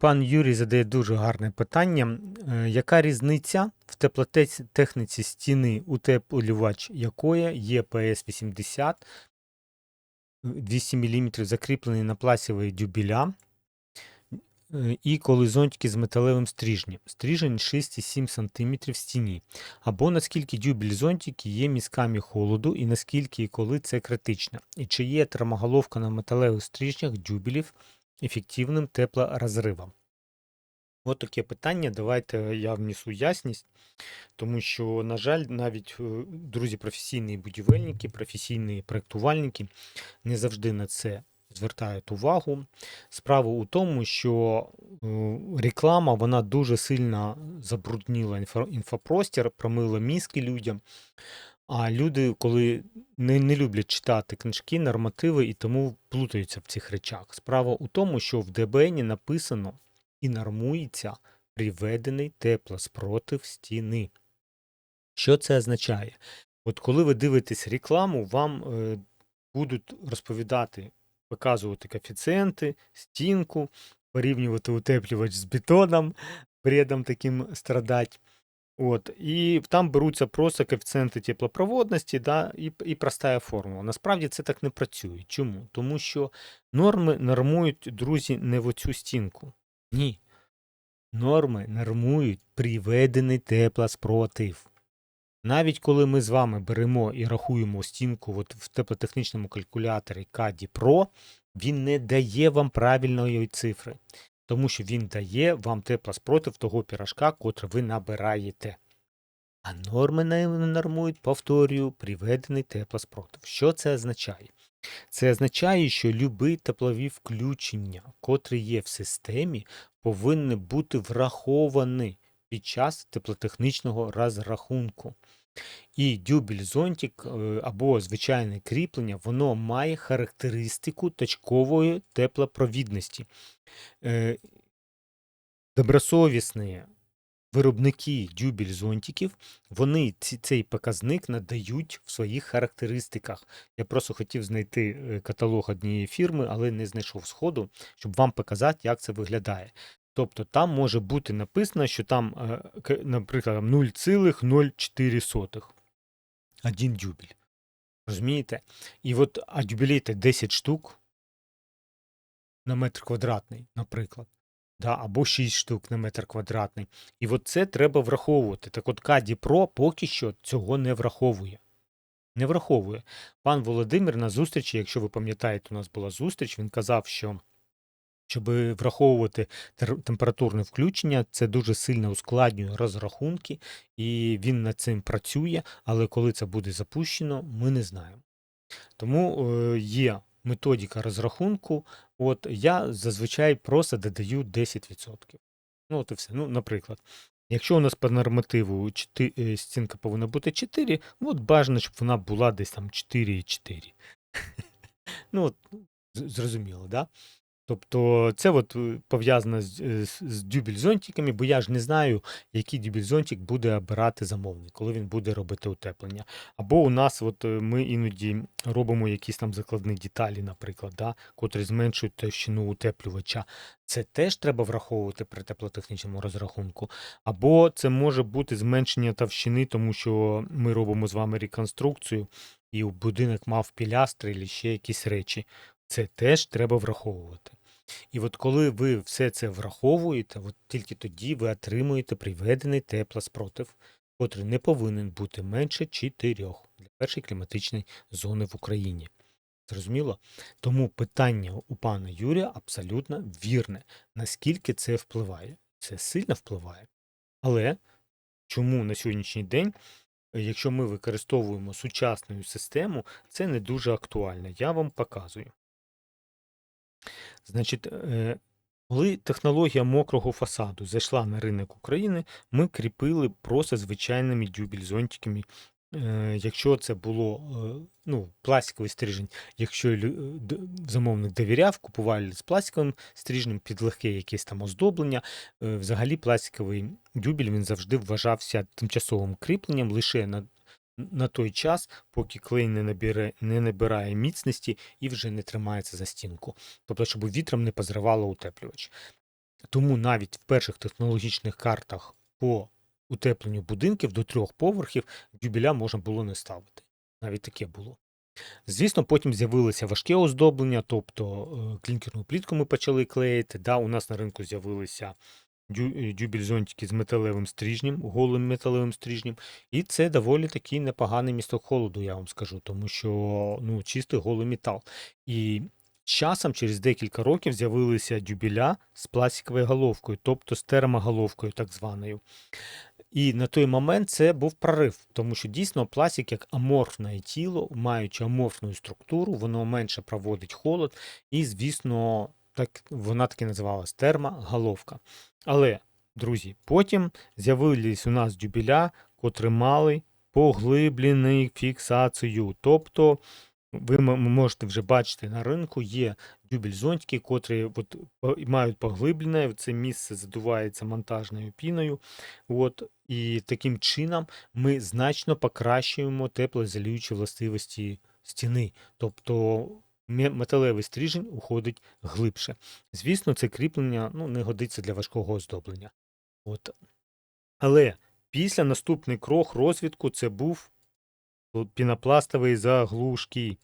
Пан Юрій задає дуже гарне питання. Е, Яка різниця в теплотехніці стіни, утеплювач якої є ПС-80 200 мм закріплений на пластикові дюбеля е, і коли зонтики з металевим стрижнем. Стрижень 6,7 см в стіні. Або наскільки дюбель зонтики є мізками холоду і наскільки і коли це критично. І чи є термоголовка на металевих стрижнях дюбелів ефективним теплорозривом? От таке питання. Давайте я внесу ясність, тому що, на жаль, навіть е, друзі, професійні будівельники, професійні проєктувальники не завжди на це звертають увагу. Справа у тому, що е, реклама вона дуже сильно забруднила інфо- інфопростір, промила мізки людям. А люди, коли не, не люблять читати книжки, нормативи і тому плутаються в цих речах. Справа у тому, що в ДБН написано і нормується приведений теплоспротив стіни. Що це означає? От коли ви дивитесь рекламу, вам е, будуть розповідати, показувати коефіцієнти, стінку, порівнювати утеплювач з бетоном, бредом таким страдать. От, і там беруться просто коефіцієнти теплопроводності да, і, і проста формула. Насправді це так не працює. Чому? Тому що норми нормують, друзі, не в оцю стінку. Ні. Норми нормують приведений теплоспротив. Навіть коли ми з вами беремо і рахуємо стінку от в теплотехнічному калькуляторі CADI Pro, він не дає вам правильної цифри, тому що він дає вам теплоспротив того пірашка, котрий ви набираєте. А норми не нормують, повторюю, приведений теплоспротив. Що це означає? Це означає, що любі теплові включення, котрі є в системі, повинні бути враховані під час теплотехнічного розрахунку. І дюбель зонтик е, або звичайне кріплення, воно має характеристику точкової теплопровідності. Е, Добросовісні виробники дюбель зонтиків, вони цей показник надають в своїх характеристиках. Я просто хотів знайти е, каталог однієї фірми, але не знайшов сходу, щоб вам показати, як це виглядає. Тобто там може бути написано, що там, е, наприклад, 0,04. Один дюбель. Розумієте? І от а дюбелей 10 штук на метр квадратний, наприклад. Да, або 6 штук на метр квадратний. І от це треба враховувати. Так от Каді Про поки що цього не враховує. Не враховує. Пан Володимир на зустрічі, якщо ви пам'ятаєте, у нас була зустріч, він казав, що щоб враховувати температурне включення, це дуже сильно ускладнює розрахунки, і він над цим працює, але коли це буде запущено, ми не знаємо. Тому е, є методика розрахунку. От я зазвичай просто додаю 10%. Ну, от і все. Ну, наприклад, якщо у нас по нормативу чти- е, стінка повинна бути 4, от бажано, щоб вона була десь там 4,4. Ну, от, зрозуміло, да? Тобто це от е, пов'язано з, е, з, з дюбель-зонтиками, бо я ж не знаю, який дюбель-зонтик буде обирати замовник, коли він буде робити утеплення. Або у нас от е, ми іноді робимо якісь там закладні деталі, наприклад, да, котрі зменшують товщину утеплювача. Це теж треба враховувати при теплотехнічному розрахунку. Або це може бути зменшення товщини, тому що ми робимо з вами реконструкцію, і будинок мав пілястри або ще якісь речі. Це теж треба враховувати. І от коли ви все це враховуєте, от тільки тоді ви отримуєте приведений теплоспротив, котрий не повинен бути менше 4 для першої кліматичної зони в Україні. Зрозуміло? Тому питання у пана Юрія абсолютно вірне. Наскільки це впливає? Це сильно впливає. Але чому на сьогоднішній день, якщо ми використовуємо сучасну систему, це не дуже актуально. Я вам показую. Значить, е, коли технологія мокрого фасаду зайшла на ринок України, ми кріпили просто звичайними дюбель-зонтиками. Е, Якщо це було е, ну, пластиковий стрижень, якщо замовник довіряв, купували з пластиковим стрижнем під легке якесь там оздоблення. Взагалі пластиковий дюбель він завжди вважався тимчасовим кріпленням лише на, на той час, поки клей не набере, не набирає міцності і вже не тримається за стінку. Тобто, щоб вітром не позривало утеплювач. Тому навіть в перших технологічних картах по утепленню будинків до трьох поверхів дюбеля можна було не ставити. Навіть таке було. Звісно, потім з'явилося важке оздоблення, тобто е, клінкерну плітку ми почали клеїти. Да, у нас на ринку з'явилися е, дюбель-зонтики з металевим стрижнем, голим металевим стрижнем. І це доволі такий непоганий місток холоду, я вам скажу, тому що ну, чистий голий метал. І часом, через декілька років, з'явилися дюбеля з пластиковою головкою, тобто з термоголовкою, так званою. І на той момент це був прорив, тому що дійсно пластик як аморфне тіло, маючи аморфну структуру, воно менше проводить холод, і, звісно, так, вона таки називалась термоголовка. Але, друзі, потім з'явились у нас дюбеля, котрі мали поглиблену фіксацію. Тобто ви можете вже бачити на ринку, є дюбель-зонтики, котрі от, мають поглиблене, це місце задувається монтажною піною. От, і таким чином ми значно покращуємо теплоізолюючі властивості стіни. Тобто металевий стрижень уходить глибше. Звісно, це кріплення ну, не годиться для важкого оздоблення. От. Але після наступний крок розвідку це був пінопластові заглушки.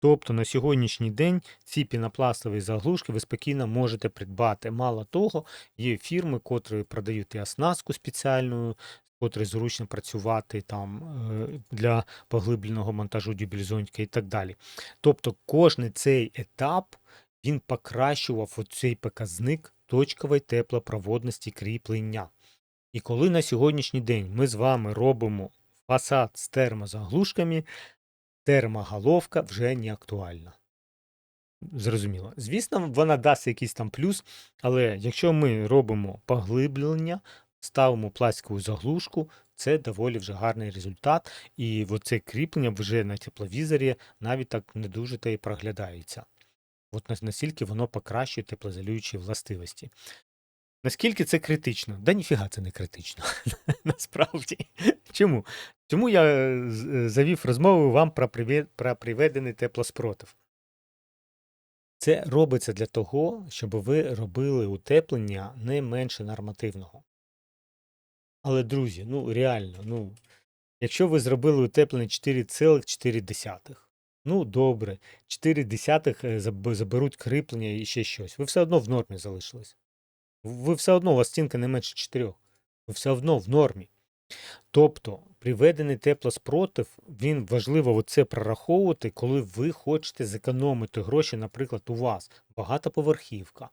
Тобто на сьогоднішній день ці пінопластові заглушки ви спокійно можете придбати. Мало того, є фірми, котрі продають і оснастку спеціальну, котрі зручно працювати там е, для поглибленого монтажу дюбельзонтика і так далі. Тобто кожний цей етап він покращував оцей показник точкової теплопроводності кріплення. І коли на сьогоднішній день ми з вами робимо фасад з термозаглушками, термоголовка вже не актуальна. Зрозуміло. Звісно, вона дасть якийсь там плюс, але якщо ми робимо поглиблення, ставимо пластикову заглушку, це доволі вже гарний результат. І оце кріплення вже на тепловізорі навіть так не дуже та й проглядається. От нас- настільки воно покращує теплоізолюючі властивості. Наскільки це критично? Да ніфіга це не критично. Насправді. Чому? Чому я е, е, завів розмову вам про приведений теплоспротив? Це робиться для того, щоб ви робили утеплення не менше нормативного. Але, друзі, ну реально, ну, якщо ви зробили утеплення 4,4, ну добре, 4 десятих е, заб- заберуть кріплення і ще щось. Ви все одно в нормі залишились. Ви все одно, у вас стінка не менше 4. Ви все одно в нормі. Тобто, приведений теплоспротив, він важливо оце прораховувати, коли ви хочете зекономити гроші, наприклад, у вас багатоповерхівка,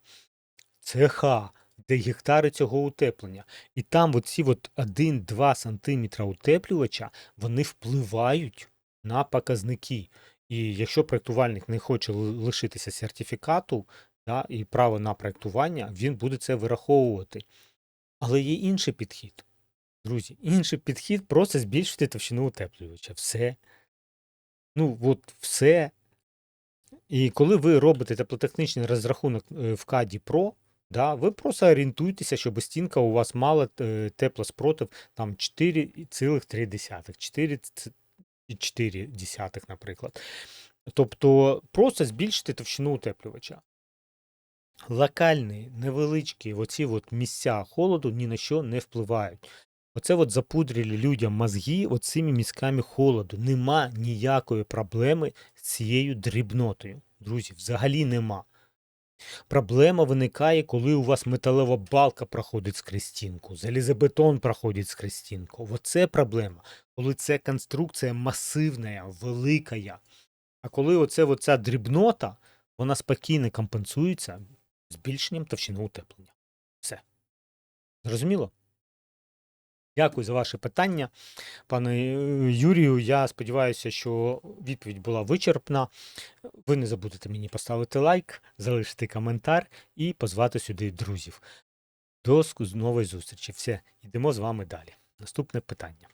цеха, де гектари цього утеплення. І там оці от 1-2 см утеплювача, вони впливають на показники. І якщо проєктувальник не хоче лишитися сертифікату да, і право на проєктування, він буде це вираховувати. Але є інший підхід. Друзі, інший підхід просто збільшити товщину утеплювача. Все. Ну, от все. І коли ви робите теплотехнічний розрахунок е, в CAD Pro, да, ви просто орієнтуйтеся, щоб стінка у вас мала е, теплоспротив там 4,3, 4,4, наприклад. Тобто просто збільшити товщину утеплювача. Локальні, невеличкі оці от місця холоду ні на що не впливають. Оце от запудрили людям мозги оцими мізками холоду. Нема ніякої проблеми з цією дрібнотою. Друзі, взагалі нема. Проблема виникає, коли у вас металева балка проходить скрізь стінку, залізобетон проходить скрізь стінку. Оце проблема. Коли це конструкція масивна, велика. А коли оце оця дрібнота, вона спокійно компенсується збільшенням товщини утеплення. Все. Зрозуміло? Дякую за ваше питання, пане е, Юрію. Я сподіваюся, що відповідь була вичерпна. Ви не забудете мені поставити лайк, залишити коментар і позвати сюди друзів. До нової зустрічі. Все, йдемо з вами далі. Наступне питання.